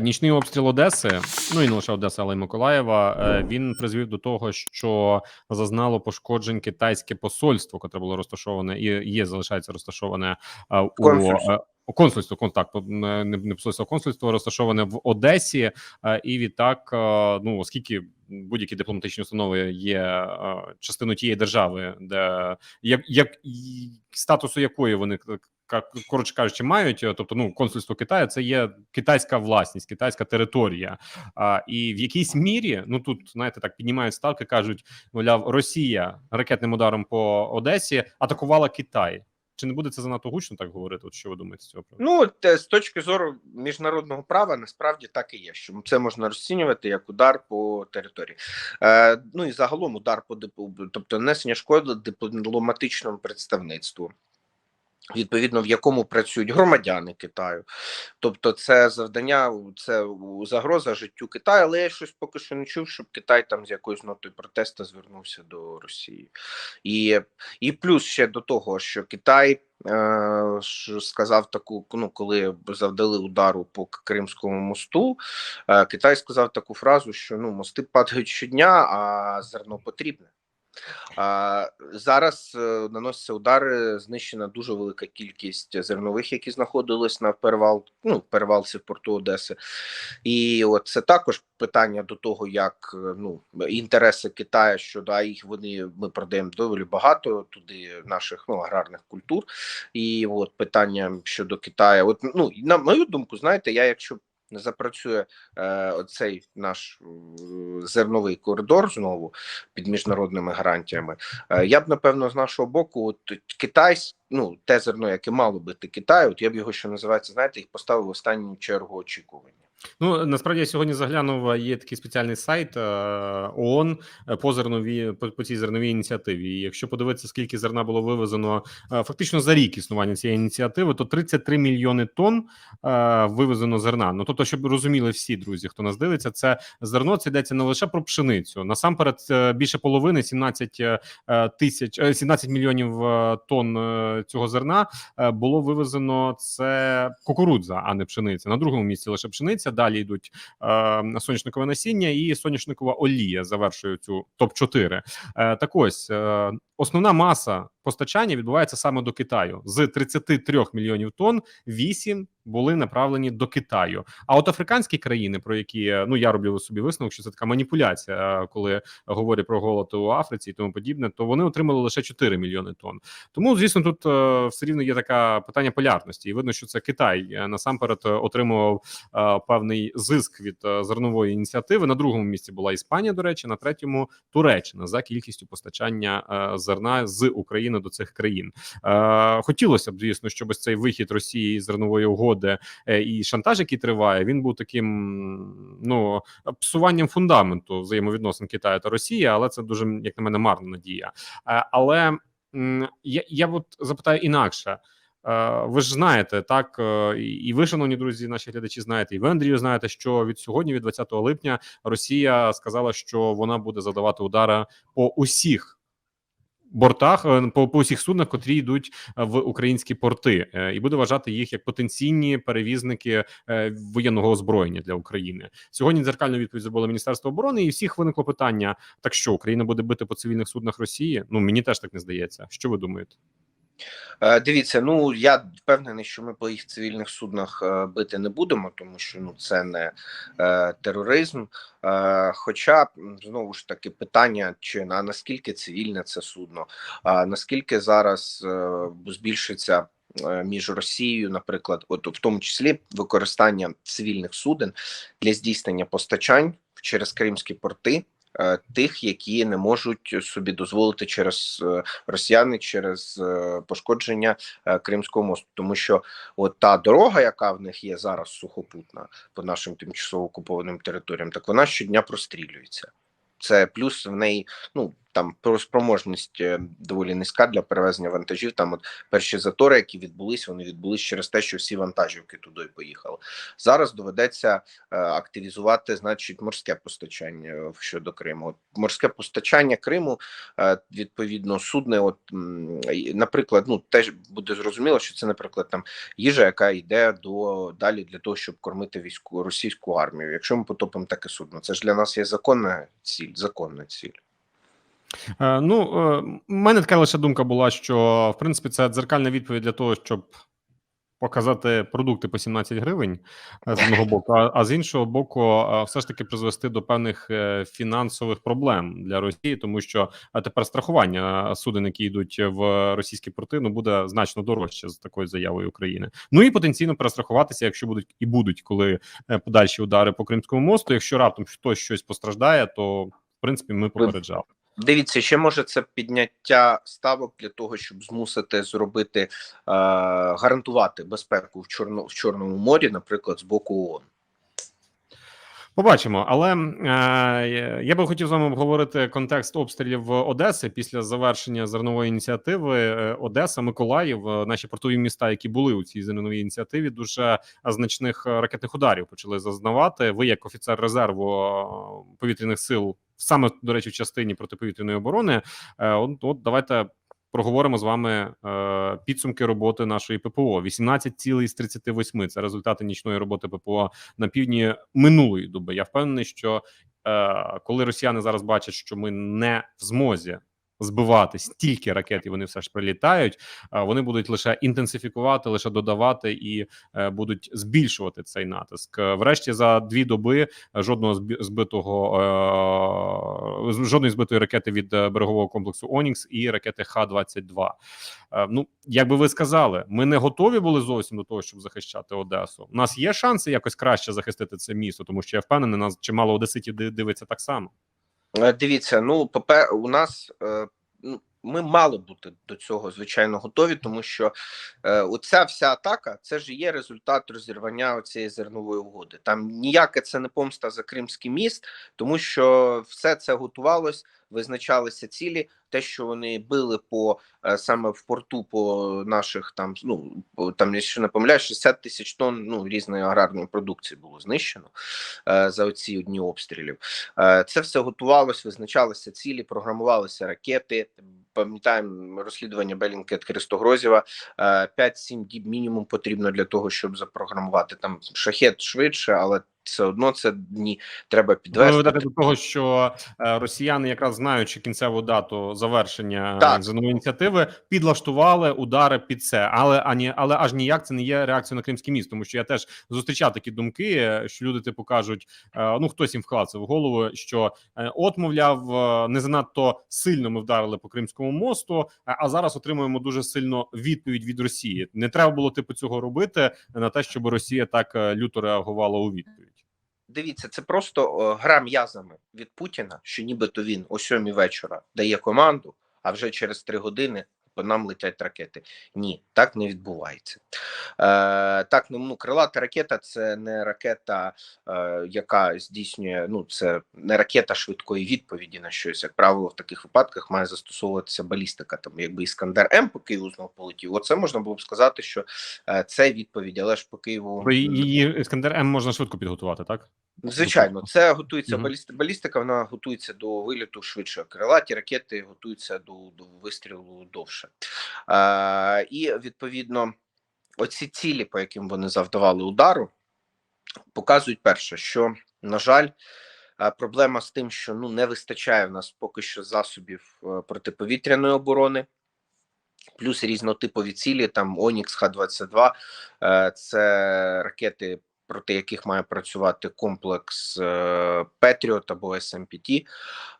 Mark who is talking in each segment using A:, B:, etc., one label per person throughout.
A: Нічний обстріл Одеси, ну і не лише Одеси, але й Миколаєва. е, Він призвів до того, що зазнало пошкоджень китайське посольство, яке було розташоване і є, залишається розташоване е, у
B: Консульство.
A: е, консульство. Контакт не, не посольство, а консульство розташоване в Одесі. І відтак, ну оскільки будь-які дипломатичні установи є частиною тієї держави, де як, як статусу якої вони коротше кажучи, мають. е, Тобто, ну консульство Китаю це є китайська власність, китайська територія. А, і в якійсь мірі, ну тут знаєте, так піднімають ставки, кажуть, мовляв, Росія ракетним ударом по Одесі атакувала Китай. Чи не буде це занадто гучно так говорити? От що ви думаєте з цього?
B: Ну, те, з точки зору міжнародного права, насправді так і є. Що це можна розцінювати як удар по території. Е, ну і загалом удар по тобто нанесення шкоди дипломатичному представництву. Відповідно, в якому працюють громадяни Китаю, тобто це завдання, це загроза життю Китаю. Але я щось поки що не чув, щоб Китай там з якоюсь нотою протесту звернувся до Росії, і, і плюс ще до того, що Китай е, сказав таку, ну коли завдали удару по Кримському мосту, е, Китай сказав таку фразу, що ну мости падають щодня, а зерно потрібне. Зараз е, наносяться удари, знищена дуже велика кількість зернових, які знаходились на перевал, ну, перевалці в порту Одеси. І от це також питання до того, як е, ну, інтереси Китаю щодо а їх вони ми продаємо доволі багато туди наших ну, аграрних культур. І от питання щодо Китаю, от ну на мою думку, знаєте, я якщо не запрацює е, оцей наш е, зерновий коридор знову під міжнародними гарантіями. Е, я б напевно з нашого боку, от Китай, ну те зерно, яке мало бити Китаю, от я б його що називається, знаєте, їх поставив в останню чергу очікування.
A: Ну насправді я сьогодні заглянув. Є такий спеціальний сайт ООН е, по зерновій по, по цій зерновій ініціативі. І якщо подивитися, скільки зерна було вивезено фактично за рік існування цієї ініціативи, то 33 мільйони тонн вивезено зерна. Ну тобто, щоб розуміли всі друзі, хто нас дивиться, це зерно це йдеться не лише про пшеницю. Насамперед, е, більше половини 17 е, тисяч е, 17 мільйонів тонн цього зерна було вивезено. Це кукурудза, а не пшениця. На другому місці лише пшениця. Далі йдуть е, соняшникове насіння і соняшникова олія. Завершує цю топ 4 е, Так ось е, основна маса постачання відбувається саме до Китаю з 33 мільйонів тонн. 8 були направлені до Китаю. А от африканські країни, про які е, ну я роблю собі висновок, що це така маніпуляція, е, коли говорять про голод у Африці і тому подібне, то вони отримали лише 4 мільйони тонн. Тому, звісно, тут е, все рівно є таке питання полярності, і видно, що це Китай насамперед отримував певний зиск від зернової ініціативи. На другому місці була Іспанія, до речі, на третьому Туреччина за кількістю постачання зерна з України до цих країн. Е, хотілося б, звісно, щоб цей вихід Росії з зернової угоди е, і шантаж, який триває, він був таким ну псуванням фундаменту взаємовідносин Китаю та Росії, але це дуже як на мене марна надія. Е, але я, я от запитаю інакше. Ви ж знаєте, так і ви, шановні друзі, наші глядачі, знаєте, і ви Андрію, знаєте, що від сьогодні, від 20 липня, Росія сказала, що вона буде задавати удари по усіх бортах, е, по, по усіх суднах, котрі йдуть е, в українські порти, е, і буде вважати їх як потенційні перевізники воєнного озброєння для України. Сьогодні дзеркальну відповідь забуло Міністерство оборони, і всіх виникло питання: так що Україна буде бити по цивільних суднах Росії? Ну мені теж так не здається. Що ви думаєте?
B: Е, Дивіться, ну я впевнений, що ми по їх цивільних суднах е, бити не будемо, тому що ну це не е, тероризм. Е, хоча знову ж таки питання, чи на наскільки цивільне це судно, а наскільки зараз е, збільшиться. е, Між Росією, наприклад, от в тому числі використання цивільних суден для здійснення постачань через кримські порти, тих, які не можуть собі дозволити через е, росіяни через е, пошкодження е, Кримського мосту, тому що от та дорога, яка в них є зараз сухопутна по нашим тимчасово окупованим територіям, так вона щодня прострілюється. Це плюс в неї, ну там про спроможність е, доволі низька для перевезення вантажів. Там от перші затори, які відбулись, вони відбулись через те, що всі вантажівки туди поїхали. Зараз доведеться е, активізувати, значить, морське постачання е, щодо Криму. От морське постачання Криму відповідно судне. От наприклад, ну теж буде зрозуміло, що це, наприклад, там їжа, яка йде до далі для того, щоб кормити війську російську армію. Якщо ми потопимо таке судно, це ж для нас є законна ціль, законна ціль.
A: Е, Ну, е, в мене така лише думка була, що в принципі це дзеркальна відповідь для того, щоб показати продукти по 17 гривень е, з одного боку, а, а з іншого боку, е, все ж таки призвести до певних е, фінансових проблем для Росії, тому що е, тепер страхування суден, які йдуть в російські порти, ну буде значно дорожче з такою заявою України. Ну і потенційно перестрахуватися, якщо будуть і будуть коли е, подальші удари по Кримському мосту. Якщо раптом хтось щось постраждає, то в принципі ми попереджали.
B: Дивіться, ще може це підняття ставок для того, щоб змусити зробити е, гарантувати безпеку в Чорно в Чорному морі, наприклад, з боку ООН.
A: Побачимо, але е, я би хотів з вами обговорити контекст обстрілів Одеси після завершення зернової ініціативи. Е, Одеса, Миколаїв, е, наші портові міста, які були у цій зерновій ініціативі, дуже значних е, ракетних ударів почали зазнавати. Ви, як офіцер резерву повітряних сил, саме до речі, в частині протиповітряної оборони, е, от, от давайте. Проговоримо з вами е, підсумки роботи нашої ППО. 18 цілий з 38 – Це результати нічної роботи ППО на півдні минулої доби. Я впевнений, що е, коли росіяни зараз бачать, що ми не в змозі збивати стільки ракет, і вони все ж прилітають, е, вони будуть лише інтенсифікувати, лише додавати і е, будуть збільшувати цей натиск. Е, Врешті за дві доби жодного збитого жодної збитої ракети від берегового комплексу Онікс і ракети Х-22. Е, Ну, як би ви сказали, ми не готові були зовсім до того, щоб захищати Одесу. У нас є шанси якось краще захистити це місто, тому що я впевнений, нас чимало одеситів дивиться так само.
B: Е, Дивіться, ну попер у нас е, ну, ми мали бути до цього звичайно готові, тому що е, оця вся атака це ж є результат розірвання цієї зернової угоди. Там ніяке це не помста за Кримський міст, тому що все це готувалось, визначалися цілі. Те, що вони били по е, саме в порту, по наших там ну там, якщо не помиляюсь, 60 тисяч тонн ну різної аграрної продукції було знищено е, за оці дні обстрілів. Е, Це все готувалось, визначалися цілі, програмувалися ракети. Пам'ятаємо розслідування Белінкет Христогрозєва. Е, 5-7 діб мінімум потрібно для того, щоб запрограмувати там шахет швидше, але все одно це дні треба
A: Ви
B: підвести.
A: ведете до того, що е, росіяни, якраз знаючи кінцеву дату завершення
B: Так.
A: зернової ініціативи, підлаштували удари під це, але ані але аж ніяк це не є реакцією на кримський міст, тому що я теж зустрічав такі думки, е, що люди типу кажуть: е, ну хтось їм вклав це в голову, що е, от, мовляв, е, не занадто сильно ми вдарили по Кримському мосту, а, зараз отримуємо дуже сильно відповідь від Росії. Не треба було типу цього робити на те, щоб Росія так е, люто реагувала у відповідь.
B: Дивіться, це просто гра м'язами від Путіна, що нібито він о сьомій вечора дає команду, а вже через три години по нам летять ракети. Ні, так не відбувається. Е, так, ну, ну крилата ракета це не ракета, е, яка здійснює. Ну, це не ракета швидкої відповіді на щось. Як правило, в таких випадках має застосовуватися балістика. Там, якби Іскандер М по Києву знову полетів. Оце можна було б сказати, що е, це відповідь, але ж по Києву
A: її Іскандер М можна швидко підготувати, так?
B: Звичайно, це готується балісти- балістика. Вона готується до виліту швидше. Крилаті ракети готуються до, до вистрілу довше. Е, і відповідно, оці цілі, по яким вони завдавали удару, показують перше, що на жаль. Проблема з тим, що ну не вистачає в нас поки що засобів е, протиповітряної оборони, плюс різнотипові цілі, там Онікс Х-22, е, це ракети проти яких має працювати комплекс е, Петріот або СМПТ,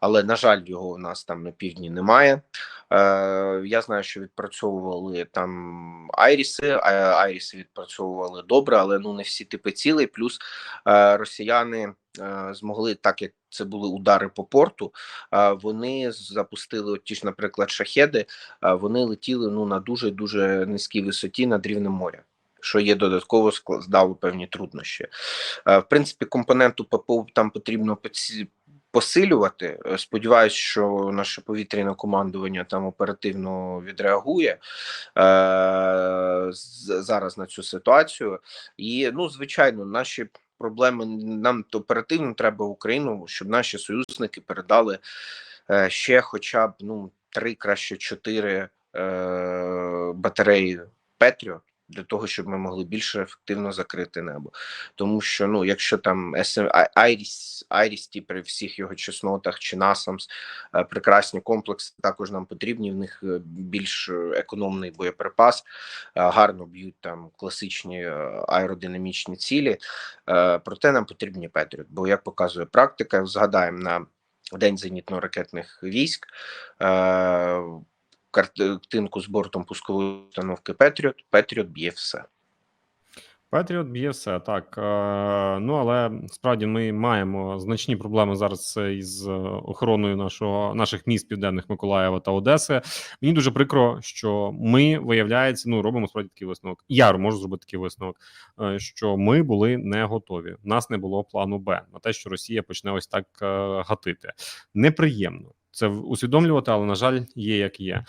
B: але на жаль, його у нас там на півдні немає. Е, я знаю, що відпрацьовували там Айріси, Айріси відпрацьовували добре, але ну не всі типи цілей. Плюс е, росіяни змогли, так як це були удари по порту. Вони запустили от ті ж, наприклад, шахеди. Вони летіли ну на дуже дуже низькій висоті над рівнем моря що є додатково складало певні труднощі. Е, В принципі, компоненту ППО там потрібно посилювати. Е, Сподіваюсь, що наше повітряне командування там оперативно відреагує е, зараз на цю ситуацію. І ну, звичайно, наші проблеми нам то оперативно треба в Україну, щоб наші союзники передали ще, хоча б ну три, краще чотири е, батареї Петріот. Для того щоб ми могли більше ефективно закрити небо, тому що ну, якщо там Айріс, Айрісті при всіх його чеснотах чи Насамс, е, прекрасні комплекси також нам потрібні. В них е, більш е, економний боєприпас, гарно б'ють там класичні аеродинамічні цілі. Проте нам потрібні Петріот, бо як показує практика, згадаємо на День зенітно-ракетних військ. Е, Картинку з бортом пускової установки Петріот. Петріот б'є все.
A: Петріот б'є все так. Е, ну але справді ми маємо значні проблеми зараз із е, охороною нашого наших міст південних Миколаєва та Одеси. Мені дуже прикро, що ми виявляється, ну робимо справді такий висновок. Я можу зробити такий висновок, е, що ми були не готові. У нас не було плану Б на те, що Росія почне ось так е, гатити. Неприємно це усвідомлювати, але на жаль, є як є.